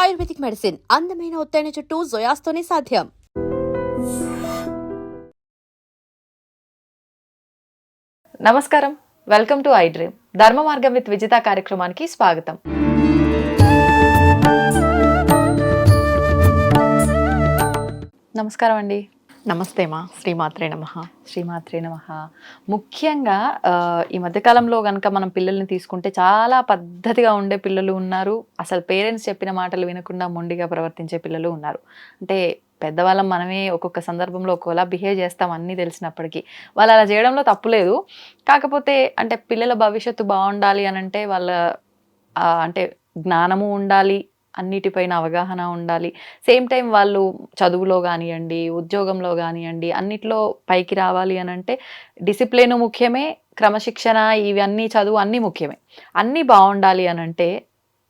Ayurvedic medicine అందమైన ఒత్తైన చుట్టూ జొయాస్తోనే సాధ్యం. నమస్కారం. Welcome to I dream. Dharma Margam with Vijitha కార్యక్రమానికి స్వాగతం. నమస్కారం అండి. నమస్తే మా. శ్రీమాత్రే నమ. శ్రీమాత్రే నమ. ముఖ్యంగా ఈ మధ్యకాలంలో కనుక మనం పిల్లల్ని తీసుకుంటే చాలా పద్ధతిగా ఉండే పిల్లలు ఉన్నారు. అసలు పేరెంట్స్ చెప్పిన మాటలు వినకుండా మొండిగా ప్రవర్తించే పిల్లలు ఉన్నారు. అంటే పెద్దవాళ్ళం మనమే ఒక్కొక్క సందర్భంలో ఒక్కోలా బిహేవ్ చేస్తాం అన్నీ తెలిసినప్పటికీ. వాళ్ళు అలా చేయడంలో తప్పులేదు కాకపోతే అంటే పిల్లల భవిష్యత్తు బాగుండాలి అని అంటే వాళ్ళ అంటే జ్ఞానము ఉండాలి. అన్నిటిపైన అవగాహన ఉండాలి. సేమ్ టైం వాళ్ళు చదువులో కానివ్వండి ఉద్యోగంలో కానివ్వండి అన్నిట్లో పైకి రావాలి అని అంటే డిసిప్లిన్ ముఖ్యమే క్రమశిక్షణ ఇవన్నీ చదువు అన్నీ ముఖ్యమే. అన్నీ బాగుండాలి అని అంటే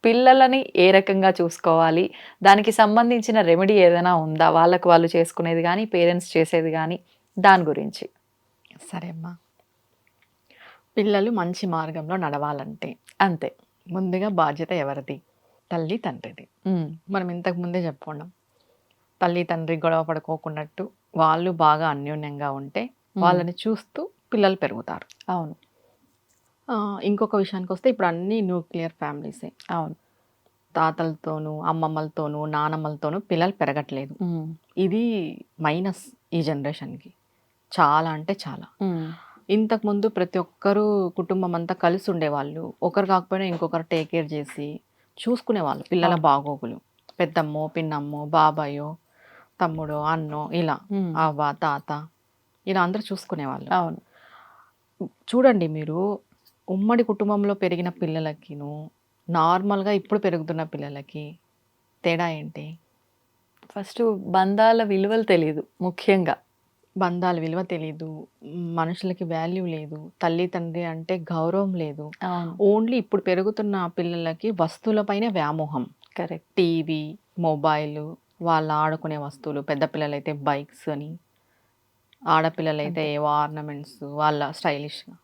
పిల్లలని ఏ రకంగా చూసుకోవాలి దానికి సంబంధించిన రెమెడీ ఏదైనా ఉందా వాళ్ళకు వాళ్ళు చేసుకునేది కానీ పేరెంట్స్ చేసేది కానీ దాని గురించి. సరే అమ్మా. పిల్లలు మంచి మార్గంలో నడవాలంటే అంతే. ముందుగా బాధ్యత ఎవరిది? తల్లి తండ్రిది మనం ఇంతకు ముందే చెప్పుకున్నాం. తల్లి తండ్రి గొడవ పడుకోకున్నట్టు వాళ్ళు బాగా అన్యోన్యంగా ఉంటే వాళ్ళని చూస్తూ పిల్లలు పెరుగుతారు. అవును. ఇంకొక విషయానికి వస్తే ఇప్పుడు అన్ని న్యూక్లియర్ ఫ్యామిలీసే. అవును. తాతలతోనూ అమ్మమ్మలతోనూ నానమ్మలతోనూ పిల్లలు పెరగట్లేదు. ఇది మైనస్ ఈ జనరేషన్కి. చాలా అంటే చాలా. ఇంతకుముందు ప్రతి ఒక్కరూ కుటుంబం అంతా కలిసి ఉండేవాళ్ళు. ఒకరు కాకపోయినా ఇంకొకరు టేక్ కేర్ చేసి చూసుకునేవాళ్ళు. పిల్లల. బాగోగులు. పెద్దమ్మో పిన్నమ్మో బాబాయో తమ్ముడో అన్నో ఇలా అవ్వ తాత ఇలా అందరూ చూసుకునేవాళ్ళు. అవును. చూడండి మీరు ఉమ్మడి కుటుంబంలో పెరిగిన పిల్లలకిను నార్మల్గా ఇప్పుడు పెరుగుతున్న పిల్లలకి తేడా ఏంటి? ఫస్ట్ బంధాల విలువలు తెలియదు ముఖ్యంగా. బంధాల విలువ తెలీదు మనుషులకి వాల్యూ లేదు తల్లి తండ్రి అంటే గౌరవం లేదు. ఓన్లీ ఇప్పుడు పెరుగుతున్న పిల్లలకి వస్తువులపైన వ్యామోహం. కరెక్ట్. టీవీ మొబైల్ వాళ్ళు ఆడుకునే వస్తువులు పెద్ద పిల్లలైతే బైక్స్ అని ఆడపిల్లలైతే ఏవో ఆర్నమెంట్స్ వాళ్ళ స్టైలిష్గా.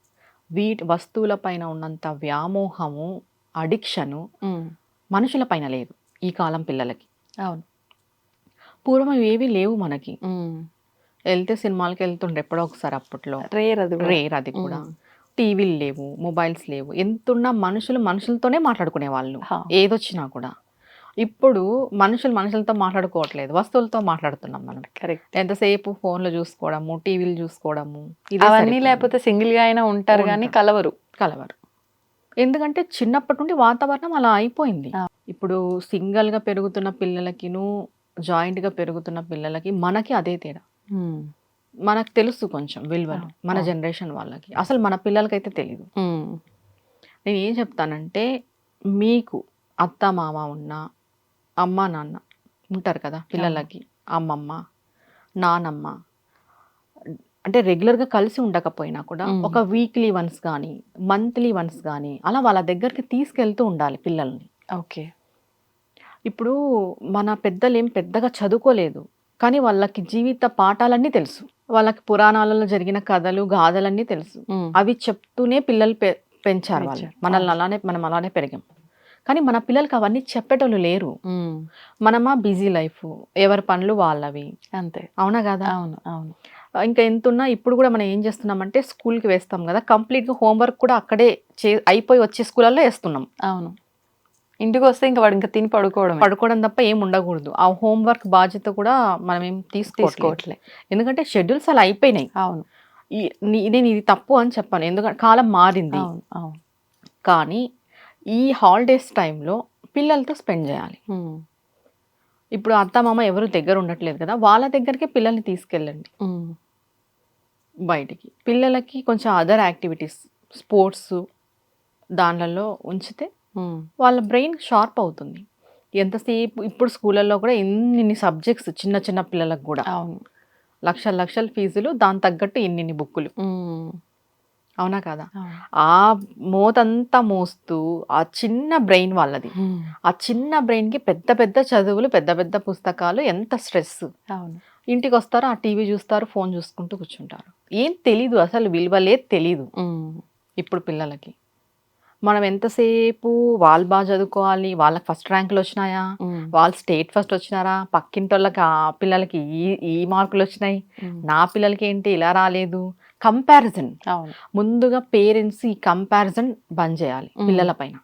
వీటి వస్తువులపైన ఉన్నంత వ్యామోహము అడిక్షను మనుషుల పైన లేదు ఈ కాలం పిల్లలకి. అవును. పూర్వం ఇవేవి లేవు మనకి. వెళ్తే సినిమాలకి వెళ్తుండే ఎప్పుడో ఒకసారి అప్పట్లో. రేర్ అది. రేర్ అది కూడా. టీవీలు లేవు మొబైల్స్ లేవు. ఎంతున్నా మనుషులు మనుషులతోనే మాట్లాడుకునే వాళ్ళు. ఏదొచ్చినా కూడా. ఇప్పుడు మనుషులు మనుషులతో మాట్లాడుకోవట్లేదు. వస్తువులతో మాట్లాడుతున్నాం మనం. కరెక్ట్. ఎంతసేపు ఫోన్లు చూసుకోవడము టీవీలు చూసుకోవడము ఇదే అవన్నీ. లేకపోతే సింగిల్గా అయినా ఉంటారు కానీ. కలవరు. కలవరు. ఎందుకంటే చిన్నప్పటి నుండి వాతావరణం అలా అయిపోయింది. ఇప్పుడు సింగిల్గా పెరుగుతున్న పిల్లలకిను జాయింట్గా పెరుగుతున్న పిల్లలకి మనకి అదే తేడా. మనకు తెలుసు కొంచెం విలువలు మన. జనరేషన్ వాళ్ళకి. అసలు మన పిల్లలకైతే తెలియదు నేను ఏం చెప్తానంటే మీకు అత్త మామ ఉన్న అమ్మ నాన్న ఉంటారు కదా పిల్లలకి. అమ్మమ్మ నానమ్మ. అంటే రెగ్యులర్గా కలిసి ఉండకపోయినా కూడా. ఒక వీక్లీ వన్స్ కానీ మంత్లీ వన్స్ కానీ అలా వాళ్ళ దగ్గరికి తీసుకెళ్తూ ఉండాలి పిల్లల్ని. ఓకే. ఇప్పుడు మన పెద్దలు ఏం పెద్దగా చదువుకోలేదు. కానీ వాళ్ళకి జీవిత పాఠాలన్నీ తెలుసు. వాళ్ళకి పురాణాలలో జరిగిన కథలు గాథలన్నీ తెలుసు. అవి చెప్తూనే పిల్లలు పె- పెంచారు వాళ్ళు. మనల్ని. అలానే మనం అలానే పెరిగాం. కానీ మన పిల్లలకి అవన్నీ చెప్పేటోళ్ళు లేరు. మనమా బిజీ లైఫ్ ఎవరి పనులు వాళ్ళవి. అంతే. అవునా కదా? అవును అవును. ఇంకా ఎంతున్నా ఇప్పుడు కూడా మనం ఏం చేస్తున్నామంటే స్కూల్కి వేస్తాం కదా. కంప్లీట్గా హోంవర్క్ కూడా అక్కడే చే అయిపోయి వచ్చే స్కూళ్ళల్లో వేస్తున్నాం. అవును. ఇంటికి వస్తే ఇంకా వాడు ఇంకా తిని పడుకోవడం పడుకోవడం తప్ప ఏం ఉండకూడదు. ఆ హోంవర్క్ బాధ్యత కూడా మనం ఏం తీసుకోవట్లే. ఎందుకంటే షెడ్యూల్స్ అలా అయిపోయినాయి. అవును. నేను ఇది తప్పు అని చెప్పాను. ఎందుకంటే కాలం మారింది. అవును అవును. కానీ ఈ హాలిడేస్ టైంలో పిల్లలతో స్పెండ్ చేయాలి. ఇప్పుడు అత్త మామ ఎవరు దగ్గర ఉండట్లేదు కదా వాళ్ళ దగ్గరికి పిల్లల్ని తీసుకెళ్ళండి. బయటికి. పిల్లలకి కొంచెం అదర్ యాక్టివిటీస్ స్పోర్ట్స్ దానిలలో ఉంచితే వాళ్ళ బ్రెయిన్ షార్ప్ అవుతుంది. ఎంతసేపు ఇప్పుడు స్కూళ్ళల్లో కూడా ఇన్ని సబ్జెక్ట్స్ చిన్న చిన్న పిల్లలకు కూడా అవును. లక్షల లక్షల ఫీజులు దాని తగ్గట్టు ఇన్ని బుక్కులు. ఉమ్, అవునా కదా. ఆ మోతంతా మోస్తూ ఆ చిన్న బ్రెయిన్ వాళ్ళది. ఉమ్, ఆ చిన్న బ్రెయిన్కి పెద్ద పెద్ద చదువులు పెద్ద పెద్ద పుస్తకాలు ఎంత స్ట్రెస్? అవును. ఇంటికి వస్తారు ఆ టీవీ చూస్తారు ఫోన్ చూసుకుంటూ కూర్చుంటారు. ఏం తెలీదు అసలు విలువలే తెలీదు. ఇప్పుడు పిల్లలకి. మనం ఎంతసేపు వాళ్ళు బాగా చదువుకోవాలి? వాళ్ళకి ఫస్ట్ ర్యాంకులు వచ్చినాయా? వాళ్ళు స్టేట్ ఫస్ట్ వచ్చినారా? పక్కింటి వాళ్ళకి ఆ పిల్లలకి ఈ ఈ మార్కులు వచ్చినాయి. నా పిల్లలకి ఏంటి ఇలా రాలేదు. కంపారిజన్. ముందుగా పేరెంట్స్ ఈ కంపారిజన్ బంద్ చేయాలి Mm. పిల్లల పైన.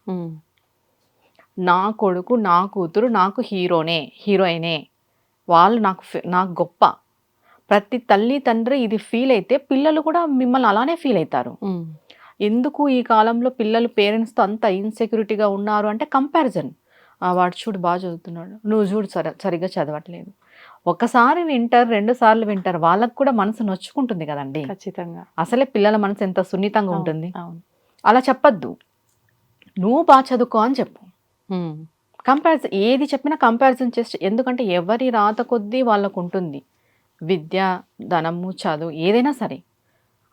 నా కొడుకు నా కూతురు నాకు హీరోనే హీరోయినే. వాళ్ళు నాకు నాకు గొప్ప. ప్రతి తల్లి తండ్రి ఇది ఫీల్ అయితే పిల్లలు కూడా మిమ్మల్ని అలానే ఫీల్ అవుతారు. ఎందుకు ఈ కాలంలో పిల్లలు పేరెంట్స్తో అంత ఇన్సెక్యూరిటీగా ఉన్నారు అంటే కంపారిజన్ వాడు చూడు బాగా చదువుతున్నాడు. నువ్వు చూడు సరి సరిగ్గా చదవట్లేదు. ఒకసారి వింటారు రెండు సార్లు వింటారు. వాళ్ళకు కూడా మనసు నొచ్చుకుంటుంది కదండి. ఖచ్చితంగా. అసలే పిల్లల మనసు ఎంత సున్నితంగా ఉంటుంది. అవును. అలా చెప్పొద్దు. నువ్వు బాగా చదువుకో అని చెప్పు. కంపారిజన్ ఏది చెప్పినా కంపారిజన్ చేసి ఎందుకంటే ఎవరి రాత కొద్దీ వాళ్ళకు ఉంటుంది విద్య ధనము చదువు ఏదైనా సరే.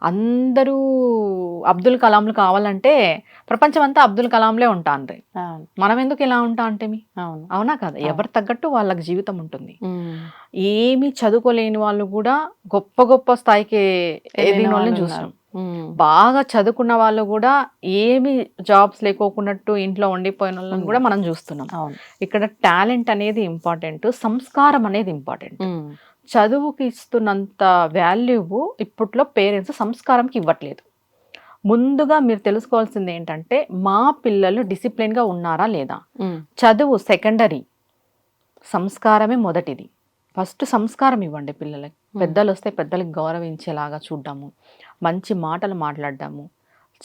అందరూ అబ్దుల్ కలాంలు కావాలంటే ప్రపంచం అంతా అబ్దుల్ కలాంలే ఉంటాండ్రి మనం ఎందుకు ఇలా ఉంటా అంటే మీ? అవును. కదా. ఎవరు తగ్గట్టు వాళ్ళకి జీవితం ఉంటుంది. ఏమీ చదువుకోలేని వాళ్ళు కూడా గొప్ప గొప్ప స్థాయికి ఎదిగిన వాళ్ళని వాళ్ళు చూసాం. బాగా చదువుకున్న వాళ్ళు కూడా ఏమి జాబ్స్ లేకోకున్నట్టు ఇంట్లో ఉండిపోయిన వాళ్ళని కూడా మనం చూస్తున్నాం. ఇక్కడ టాలెంట్ అనేది ఇంపార్టెంట్ సంస్కారం అనేది ఇంపార్టెంట్. చదువుకి ఇస్తున్నంత వాల్యూ ఇప్పట్లో పేరెంట్స్ సంస్కారంకి ఇవ్వట్లేదు. ముందుగా మీరు తెలుసుకోవాల్సింది ఏంటంటే మా పిల్లలు డిసిప్లిన్గా ఉన్నారా లేదా. చదువు సెకండరీ సంస్కారమే మొదటిది. ఫస్ట్ సంస్కారం ఇవ్వండి పిల్లలకి. పెద్దలు వస్తే పెద్దలకి గౌరవించేలాగా చూడడము. మంచి మాటలు మాట్లాడడము.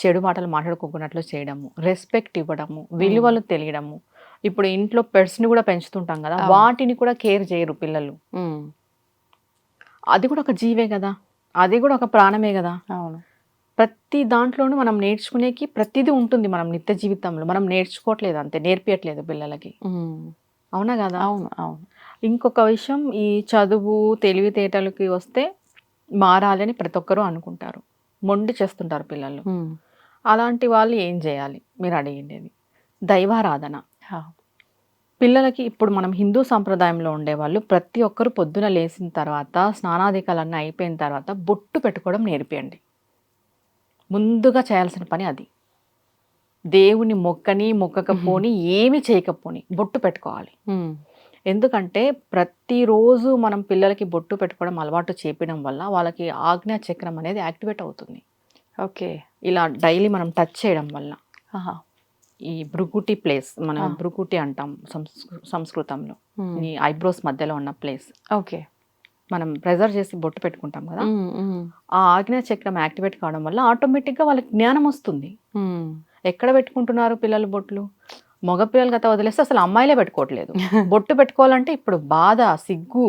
చెడు మాటలు మాట్లాడుకోకున్నట్లు చేయడము. రెస్పెక్ట్ ఇవ్వడము. విలువలు తెలియడము. ఇప్పుడు ఇంట్లో పెట్స్ని కూడా పెంచుతుంటాం కదా. వాటిని కూడా కేర్ చేయరు పిల్లలు. అది కూడా ఒక జీవే కదా. అది కూడా ఒక ప్రాణమే కదా. అవును. ప్రతి దాంట్లోనూ మనం నేర్చుకునేకి ప్రతిదీ ఉంటుంది మనం నిత్య జీవితంలో. మనం నేర్చుకోవట్లేదు అంతే నేర్పియట్లేదు పిల్లలకి. అవునా కదా? అవును అవును. ఇంకొక విషయం ఈ చదువు తెలివితేటలకి వస్తే మారాలని ప్రతి ఒక్కరూ అనుకుంటారు. మొండి చేస్తుంటారు పిల్లలు. అలాంటి వాళ్ళు ఏం చేయాలి? మీరు అడిగిండేది. దైవారాధన. పిల్లలకి ఇప్పుడు మనం హిందూ సంప్రదాయంలో ఉండేవాళ్ళు ప్రతి ఒక్కరు పొద్దున లేచిన తర్వాత స్నానాధికాలన్నీ అయిపోయిన తర్వాత బొట్టు పెట్టుకోవడం నేర్పియండి. ముందుగా చేయాల్సిన పని అది. దేవుని మొక్కని మొక్కకపోని ఏమి చేయకపోని బొట్టు పెట్టుకోవాలి. ఎందుకంటే ప్రతిరోజు మనం పిల్లలకి బొట్టు పెట్టుకోవడం అలవాటు చేపడం వల్ల వాళ్ళకి ఆజ్ఞా చక్రం అనేది యాక్టివేట్ అవుతుంది. ఓకే. ఇలా డైలీ మనం టచ్ చేయడం వల్ల. ఆహా. ఈ భృకుటి ప్లేస్ మనం ఆ. భృకుటి అంటాం సంస్కృ సంస్కృతంలో. ఈ ఐబ్రోస్ మధ్యలో ఉన్న ప్లేస్. ఓకే. మనం ప్రెజర్ చేసి బొట్టు పెట్టుకుంటాం కదా. ఆ ఆజ్ఞా చక్రం యాక్టివేట్ కావడం వల్ల ఆటోమేటిక్గా వాళ్ళకి జ్ఞానం వస్తుంది. ఎక్కడ పెట్టుకుంటున్నారు పిల్లలు బొట్లు? మగ పిల్లలు గత వదిలేస్తే అసలు అమ్మాయిలే పెట్టుకోవట్లేదు. బొట్టు పెట్టుకోవాలంటే ఇప్పుడు బాధ సిగ్గు.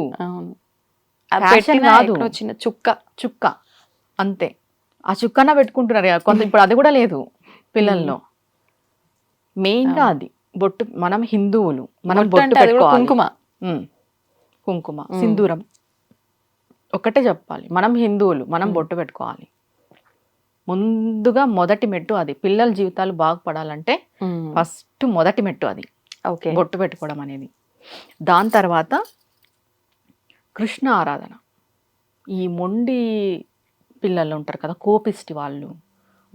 కాదు. చిన్న చుక్క. చుక్క. అంతే. ఆ చుక్కన పెట్టుకుంటున్నారు. కొంత ఇప్పుడు అది కూడా లేదు పిల్లల్లో. మెయిన్గా అది. బొట్టు మనం హిందువులు మనం బొట్టు పెట్టుకోవాలి. కుంకుమ. కుంకుమ. సింధూరం. ఒకటే చెప్పాలి. మనం హిందువులు మనం. బొట్టు పెట్టుకోవాలి. ముందుగా మొదటి మెట్టు అది. పిల్లల జీవితాలు బాగుపడాలంటే. ఫస్ట్ మొదటి మెట్టు అది. ఓకే. బొట్టు పెట్టుకోవడం అనేది. దాని తర్వాత కృష్ణ ఆరాధన. ఈ మొండి పిల్లలు ఉంటారు కదా కోపిస్టి వాళ్ళు.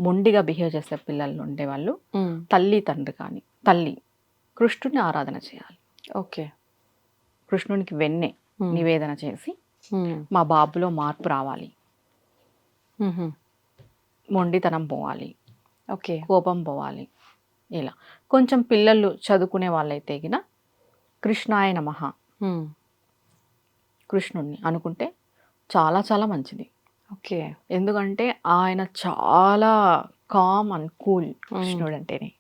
మొండిగా బిహేవ్ చేసే పిల్లలు ఉండేవాళ్ళు. తల్లి తండ్రి కానీ తల్లి కృష్ణుడిని ఆరాధన చేయాలి ఓకే కృష్ణునికి వెన్నె. నివేదన చేసి. మా బాబులో మార్పు రావాలి. మొండితనం పోవాలి ఓకే కోపం పోవాలి ఇలా కొంచెం పిల్లలు చదువుకునే వాళ్ళైతే గిన కృష్ణాయ నమః ఉమ్. కృష్ణుడిని అనుకుంటే చాలా చాలా మంచిది ఓకే. ఎందుకంటే ఆయన చాలా కామ్ అండ్ కూల్ కృష్ణుడు అంటేనే.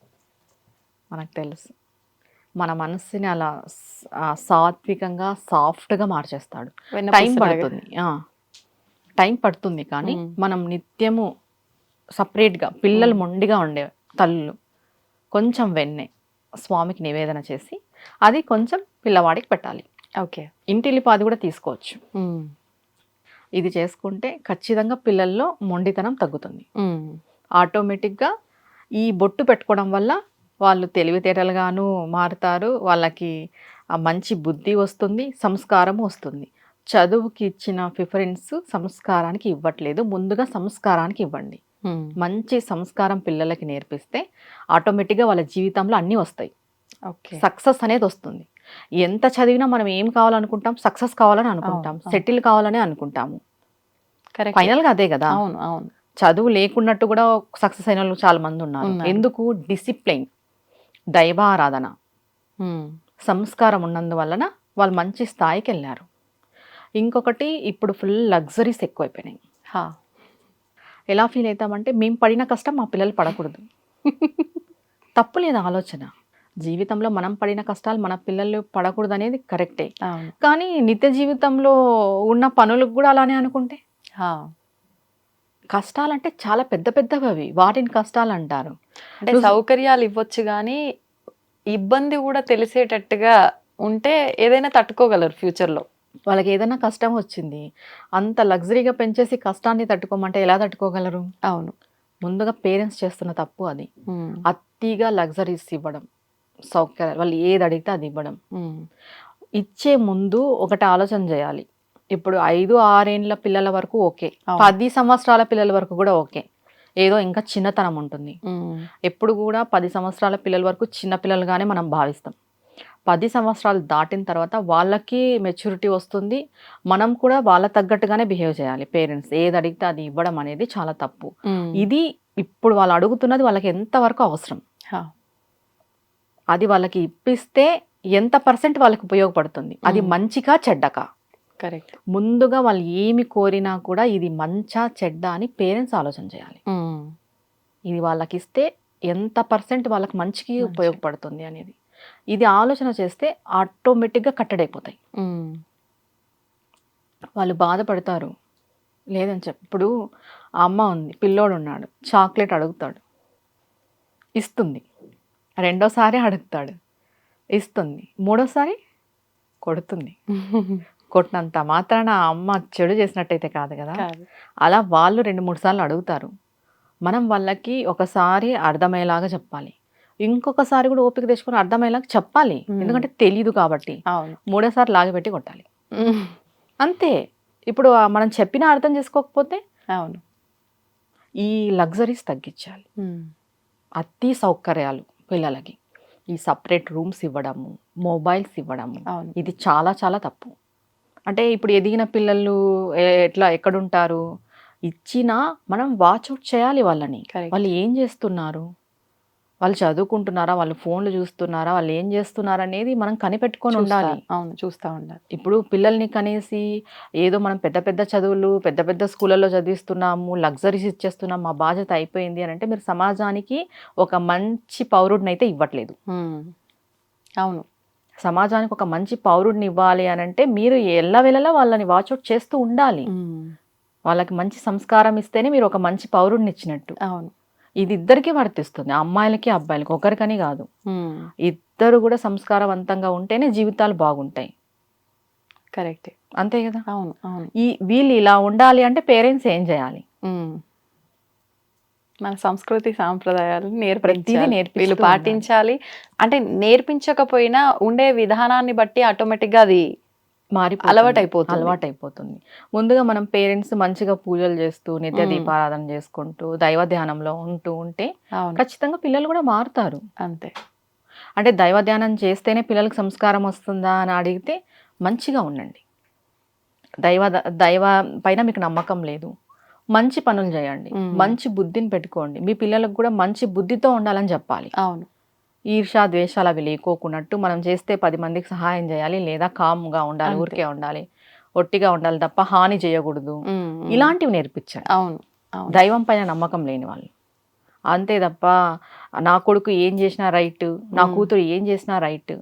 మనకు తెలుసు. మన మనస్సుని అలా స- ఆ సాత్వికంగా సాఫ్ట్గా మార్చేస్తాడు. టైం. పడుతుంది. ఆ. టైం పడుతుంది కానీ. మనం నిత్యము సపరేట్గా పిల్లలు మొండిగా ఉండే తల్లులు కొంచెం వెన్నె స్వామికి నివేదన చేసి అది కొంచెం పిల్లవాడికి పెట్టాలి. ఓకే. ఇంటిల్లిపాది కూడా తీసుకోవచ్చు. ఇది చేసుకుంటే ఖచ్చితంగా పిల్లల్లో మొండితనం తగ్గుతుంది. ఆటోమేటిక్గా ఈ బొట్టు పెట్టుకోవడం వల్ల వాళ్ళు తెలివితేటలుగాను మారుతారు వాళ్ళకి మంచి బుద్ధి వస్తుంది సంస్కారం వస్తుంది. చదువుకి ఇచ్చిన ప్రిఫరెన్స్ సంస్కారానికి ఇవ్వట్లేదు. ముందుగా సంస్కారానికి ఇవ్వండి. మంచి సంస్కారం పిల్లలకి నేర్పిస్తే ఆటోమేటిక్గా వాళ్ళ జీవితంలో అన్నీ వస్తాయి. ఓకే. సక్సెస్ అనేది వస్తుంది. ఎంత చదివినా మనం ఏం కావాలనుకుంటాం సక్సెస్ కావాలని అనుకుంటాం. సెటిల్ కావాలని అనుకుంటాము. కరెక్ట్ ఫైనల్గా అదే కదా. అవును అవును. చదువు లేకున్నట్టు కూడా సక్సెస్ అయిన వాళ్ళు చాలా మంది ఉన్నారు. ఎందుకు? డిసిప్లిన్ దైవారాధన. సంస్కారం ఉన్నందువలన వాళ్ళు మంచి స్థాయికి వెళ్ళారు. ఇంకొకటి ఇప్పుడు ఫుల్ లగ్జరీస్ ఎక్కువైపోయినాయి. హా. ఎలా ఫీల్ అవుతామంటే మేము పడిన కష్టం మా పిల్లలు పడకూడదు. తప్పు లేదు ఆలోచన? జీవితంలో మనం పడిన కష్టాలు మన పిల్లలు పడకూడదు అనేది కరెక్టే కానీ నిత్య జీవితంలో ఉన్న పనులకు కూడా అలానే అనుకుంటే? హా. కష్టాలంటే చాలా పెద్ద పెద్దవి అవి. వాటిని కష్టాలు అంటారు అంటే సౌకర్యాలు ఇవ్వచ్చు కానీ ఇబ్బంది కూడా తెలిసేటట్టుగా ఉంటే ఏదైనా తట్టుకోగలరు ఫ్యూచర్లో వాళ్ళకి ఏదైనా కష్టం వచ్చింది అంత లగ్జరీగా పెంచేసి కష్టాన్ని తట్టుకోమంటే ఎలా తట్టుకోగలరు? అవును. ముందుగా పేరెంట్స్ చేస్తున్న తప్పు అది. అతిగా లగ్జరీస్ ఇవ్వడం. సౌకర్యాలు వాళ్ళు ఏది అడిగితే అది ఇవ్వడం. ఇచ్చే ముందు ఒకటి ఆలోచన చేయాలి ఇప్పుడు ఐదు ఆరేండ్ల పిల్లల వరకు ఓకే. పది సంవత్సరాల పిల్లల వరకు కూడా ఓకే ఏదో ఇంకా చిన్నతనం ఉంటుంది. ఎప్పుడు కూడా పది సంవత్సరాల పిల్లల వరకు చిన్న పిల్లలుగానే మనం భావిస్తాం పది సంవత్సరాలు దాటిన తర్వాత వాళ్ళకి మెచ్యూరిటీ వస్తుంది మనం కూడా వాళ్ళ తగ్గట్టుగానే బిహేవ్ చేయాలి పేరెంట్స్ ఏది అడిగితే అది ఇవ్వడం అనేది చాలా తప్పు. ఇది ఇప్పుడు వాళ్ళు అడుగుతున్నది వాళ్ళకి ఎంతవరకు అవసరం. అది వాళ్ళకి ఇప్పిస్తే ఎంత పర్సెంట్ వాళ్ళకి ఉపయోగపడుతుంది? అది. మంచిగా చెడ్డకా? కరెక్ట్. ముందుగా వాళ్ళు ఏమి కోరినా కూడా ఇది మంచా చెడ్డ అని పేరెంట్స్ ఆలోచన చేయాలి. ఇది వాళ్ళకి ఇస్తే ఎంత పర్సెంట్ వాళ్ళకి మంచికి మంచి. ఉపయోగపడుతుంది అనేది. ఇది ఆలోచన చేస్తే ఆటోమేటిక్గా కట్టడైపోతాయి. వాళ్ళు బాధపడతారు. లేదని చెప్పి ఇప్పుడు ఆ అమ్మ ఉంది పిల్లోడు ఉన్నాడు చాక్లెట్ అడుగుతాడు. ఇస్తుంది. రెండోసారి అడుగుతాడు. ఇస్తుంది. మూడోసారి కొడుతుంది. కొట్టినంత మాత్రాన అమ్మ చెడు చేసినట్టయితే కాదు కదా. అలా వాళ్ళు రెండు మూడు సార్లు అడుగుతారు. మనం వాళ్ళకి ఒకసారి అర్థమయ్యేలాగా చెప్పాలి. ఇంకొకసారి కూడా ఓపిక తెచ్చుకొని అర్థమయ్యేలాగా చెప్పాలి. ఎందుకంటే తెలీదు కాబట్టి. మూడోసారి లాగిపెట్టి కొట్టాలి. అంతే. ఇప్పుడు మనం చెప్పినా అర్థం చేసుకోకపోతే అవును. ఈ లగ్జరీస్ తగ్గించాలి. అతి సౌకర్యాలు. పిల్లలకి ఈ సపరేట్ రూమ్స్ ఇవ్వడము మొబైల్స్ ఇవ్వడము ఇది చాలా చాలా తప్పు. అంటే ఇప్పుడు ఎదిగిన పిల్లలు ఎట్లా ఎక్కడుంటారు? ఇచ్చినా మనం వాచ్ అవుట్ చేయాలి వాళ్ళని. వాళ్ళు ఏం చేస్తున్నారు? వాళ్ళు చదువుకుంటున్నారా వాళ్ళు ఫోన్లు చూస్తున్నారా వాళ్ళు ఏం చేస్తున్నారు అనేది మనం కనిపెట్టుకొని ఉండాలి. అవును చూస్తా ఉండాలి. ఇప్పుడు పిల్లల్ని కనేసి ఏదో మనం పెద్ద పెద్ద చదువులు పెద్ద పెద్ద స్కూళ్ళల్లో చదివిస్తున్నాము లగ్జరీస్ ఇచ్చేస్తున్నాము మా బాధ్యత అయిపోయింది అని అంటే మీరు సమాజానికి ఒక మంచి పౌరుడిని అయితే ఇవ్వట్లేదు. అవును. సమాజానికి ఒక మంచి పౌరుడిని ఇవ్వాలి అని అంటే మీరు ఎల్లవెల్లలా వాళ్ళని వాచ్అవుట్ చేస్తూ ఉండాలి. వాళ్ళకి మంచి సంస్కారం ఇస్తేనే మీరు ఒక మంచి పౌరుడిని ఇచ్చినట్టు. అవును. ఇది ఇద్దరికి వర్తిస్తుంది. అమ్మాయిలకి అబ్బాయిలకి. ఒకరికని కాదు. ఇద్దరు కూడా సంస్కారవంతంగా ఉంటేనే జీవితాలు బాగుంటాయి. కరెక్టే. అంతే కదా? అవును అవును. ఈ వీళ్ళు ఇలా ఉండాలి అంటే పేరెంట్స్ ఏం చేయాలి. మన సంస్కృతి సాంప్రదాయాలు నేర్పించాలి. నేర్పిస్తూ వీళ్ళు. పాటించాలి. అంటే నేర్పించకపోయినా ఉండే విధానాన్ని బట్టి ఆటోమేటిక్గా అది మారిపోతుంది. అలవాటైపోతుంది. అలవాటైపోతుంది. ముందుగా మనం పేరెంట్స్ మంచిగా పూజలు చేస్తూ నిత్య. దీపారాధన చేసుకుంటూ దైవ ధ్యానంలో ఉంటూ ఉంటే ఖచ్చితంగా పిల్లలు కూడా మారుతారు. అంతే. అంటే దైవ ధ్యానం చేస్తేనే పిల్లలకు సంస్కారం వస్తుందా అని అడిగితే మంచిగా ఉండండి. దైవ దైవ పైన మీకు నమ్మకం లేదు. మంచి పనులు చేయండి. మంచి బుద్ధిని పెట్టుకోండి. మీ పిల్లలకు కూడా మంచి బుద్ధితో ఉండాలని చెప్పాలి. అవును. ఈర్షా ద్వేషాలు అవి లేకోకున్నట్టు మనం చేస్తే పది మందికి సహాయం చేయాలి లేదా కామ్గా ఉండాలి. ఊరికే ఉండాలి ఒట్టిగా ఉండాలి తప్ప హాని చేయకూడదు. ఇలాంటివి నేర్పించండి. అవును దైవం పైన నమ్మకం లేని వాళ్ళు. అంతే తప్ప నా కొడుకు ఏం చేసినా రైట్ నా. కూతురు ఏం చేసినా రైట్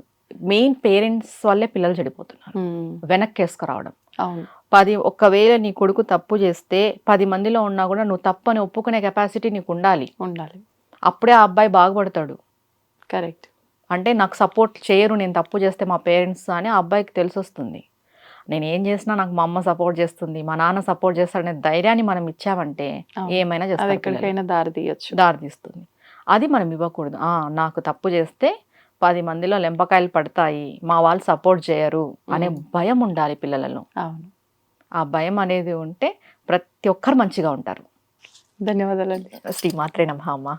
మెయిన్ పేరెంట్స్ వల్లే పిల్లలు చెడిపోతున్నారు. వెనక్కి వేసుకురావడం అవును. పది ఒక్కవేళ నీ కొడుకు తప్పు చేస్తే పది మందిలో ఉన్నా కూడా నువ్వు తప్పు అని ఒప్పుకునే కెపాసిటీ నీకు ఉండాలి ఉండాలి. అప్పుడే ఆ అబ్బాయి బాగుపడతాడు. కరెక్ట్. అంటే నాకు సపోర్ట్ చేయరు నేను తప్పు చేస్తే మా పేరెంట్స్ అని ఆ అబ్బాయికి తెలిసి వస్తుంది నేను ఏం చేసినా నాకు మా అమ్మ సపోర్ట్ చేస్తుంది మా నాన్న సపోర్ట్ చేస్తాడనే ధైర్యాన్ని మనం ఇచ్చామంటే. ఏమైనా చేస్తారు పిల్లలు. ఎక్కడికైనా దారి తీయొచ్చు. దారి తీస్తుంది. అది మనం ఇవ్వకూడదు. ఆ, నాకు తప్పు చేస్తే పది మందిలో లెంపకాయలు పడతాయి మా వాళ్ళు సపోర్ట్ చేయరు అనే. భయం ఉండాలి పిల్లలలో. అవును. ఆ భయం అనేది ఉంటే ప్రతి ఒక్కరు మంచిగా ఉంటారు. ధన్యవాదాలండి. శ్రీ మాత్రే నమః అమ్మ.